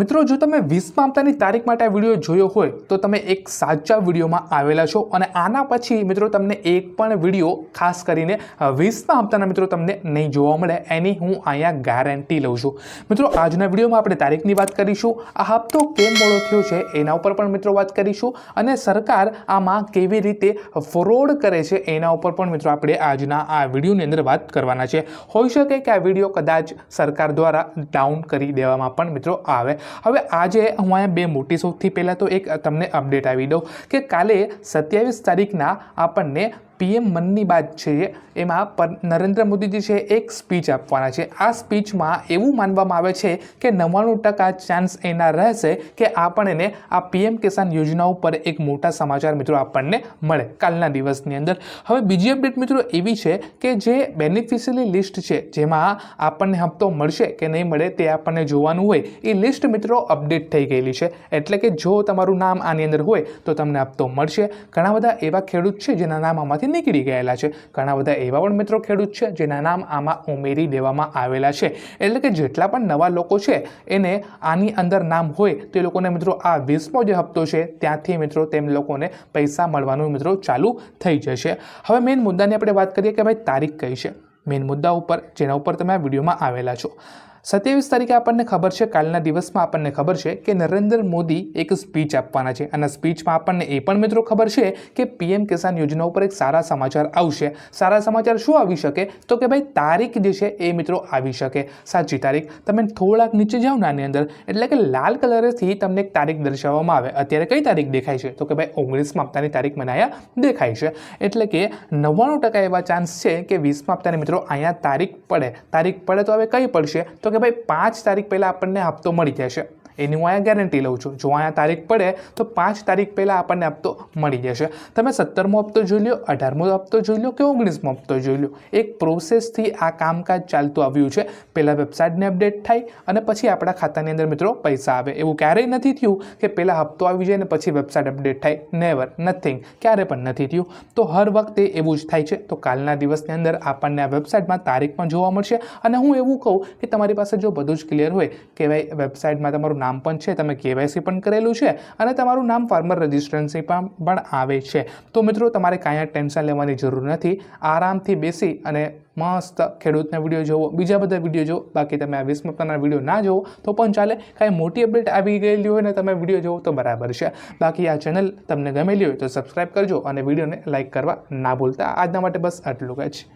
મિત્રો, જો તમે વીસમા હપ્તાની તારીખ માટે આ વીડિયો જોયો હોય, તો તમે એક સાચા વિડીયોમાં આવેલા છો અને આના પછી, મિત્રો, તમને એક પણ વીડિયો ખાસ કરીને વીસમા હપ્તાના મિત્રો, તમને નહીં જોવા મળે. એની હું અહીંયા ગેરંટી લઉં છું. મિત્રો, આજના વિડીયોમાં આપણે તારીખની વાત કરીશું. આ હપ્તો કેમ મોડો થયો છે, એના ઉપર પણ મિત્રો વાત કરીશું. અને સરકાર આમાં કેવી રીતે ફ્રોડ કરે છે, એના ઉપર પણ મિત્રો આપણે આજના આ વિડીયોની અંદર વાત કરવાના છે. હોઈ શકે કે આ વીડિયો કદાચ સરકાર દ્વારા ડાઉન કરી દેવામાં પણ મિત્રો આવે. હવે આજે હું અહીંયા બે મોટી સૌથી પહેલાં તો એક તમને અપડેટ આવી દઉં કે કાલે સત્યાવીસ તારીખના આપણને પીએમ મનની બાત છે, એમાં નરેન્દ્ર મોદીજી છે એક સ્પીચ આપવાના છે. આ સ્પીચમાં એવું માનવામાં આવે છે કે નવ્વાણું ટકા ચાન્સ એના રહેશે કે આપણને આ પીએમ કિસાન યોજના ઉપર એક મોટા સમાચાર મિત્રો આપણને મળે કાલના દિવસની અંદર. હવે બીજી અપડેટ મિત્રો એવી છે કે જે બેનિફિશિયરી લિસ્ટ છે, જેમાં આપણને હપ્તો મળશે કે નહીં મળે તે આપણને જોવાનું હોય, એ લિસ્ટ મિત્રો અપડેટ થઈ ગયેલી છે. એટલે કે જો તમારું નામ આની અંદર હોય તો તમને હપ્તો મળશે. ઘણા બધા એવા ખેડૂત છે જેના નામ આમાંથી નીકળી ગયેલા છે. ઘણા બધા એવા પણ મિત્રો ખેડૂત છે, જેના નામ આમાં ઉમેરી દેવામાં આવેલા છે. એટલે કે જેટલા પણ નવા લોકો છે, એને આની અંદર નામ હોય, તે લોકોને મિત્રો આ વીસમો જે હપ્તો છે, ત્યાંથી મિત્રો તેમ લોકોને પૈસા મળવાનું મિત્રો ચાલુ થઈ જશે. હવે મેઇન મુદ્દાની આપણે વાત કરીએ કે ભાઈ તારીખ કઈ છે? મેઇન મુદ્દા ઉપર, જેના ઉપર તમે આ વિડીયોમાં આવેલા છો. સત્યાવીસ તારીખે આપણને ખબર છે, કાલના દિવસમાં આપણને ખબર છે કે નરેન્દ્ર મોદી એક સ્પીચ આપવાના છે. અને સ્પીચમાં આપણને એ પણ મિત્રો ખબર છે કે પીએમ કિસાન યોજના ઉપર એક સારા સમાચાર આવશે. સારા સમાચાર શું આવી શકે? તો કે ભાઈ તારીખ જે છે એ મિત્રો આવી શકે. સાચી તારીખ. તમે થોડાક નીચે જાઓ ને આની અંદર. એટલે કે લાલ કલરથી તમને એક તારીખ દર્શાવવામાં આવે. અત્યારે કઈ તારીખ દેખાય છે? તો કે ભાઈ ઓગણીસમાં હપ્તાની તારીખ મને અહીંયા દેખાય છે. એટલે કે નવ્વાણું ટકા એવા ચાન્સ છે કે વીસમાં હપ્તાની મિત્રો અહીંયા તારીખ પડે. તારીખ પડે તો હવે કઈ પડશે? તો કે ભાઈ પાંચ તારીખ પહેલાં આપણને હપ્તો મળી જશે. એની હું અહીંયા ગેરંટી લઉં છું. જો અહીંયા તારીખ પડે, તો પાંચ તારીખ પહેલાં આપણને હપ્તો મળી જશે. તમે સત્તરમો હપ્તો જોઈ લો અઢારમો હપ્તો જોઈ લો કે ઓગણીસમો હપ્તો જોઈ લો એક પ્રોસેસથી આ કામકાજ ચાલતું આવ્યું છે. પહેલાં વેબસાઇટને અપડેટ થાય અને પછી આપણા ખાતાની અંદર મિત્રો પૈસા આવે. એવું ક્યારેય નથી થયું કે પહેલાં હપ્તો આવી જાય ને પછી વેબસાઇટ અપડેટ થાય. નેવર નથિંગ ક્યારે પણ નથી થયું. તો હર વખતે એવું જ થાય છે. તો કાલના દિવસની અંદર આપણને આ વેબસાઇટમાં તારીખ પણ જોવા મળશે. અને હું એવું કહું કે તમારી પાસે જો બધું જ ક્લિયર હોય કે ભાઈ વેબસાઇટમાં તમારું નામ પણ છે, તમે કેવાયસી પણ કરેલું છે અને તમારું નામ ફાર્મર રજિસ્ટ્રન્સી પણ આવે છે. તો મિત્રો, તમારે કાંઈ ટેન્શન લેવાની જરૂર નથી. આરામથી બેસી અને મસ્ત ખેડૂતના વીડિયો જોવો. બીજા બધા વીડિયો જોવો. બાકી તમે આ વીસ વીડિયો ના જુઓ તો પણ ચાલે. કાંઈ મોટી અપડેટ આવી ગયેલી હોય ને તમે વીડિયો જોવો તો બરાબર છે. બાકી આ ચેનલ તમને ગમેલી હોય તો સબસ્ક્રાઈબ કરજો અને વિડીયોને લાઇક કરવા ના ભૂલતા. આજના માટે બસ આટલું જ.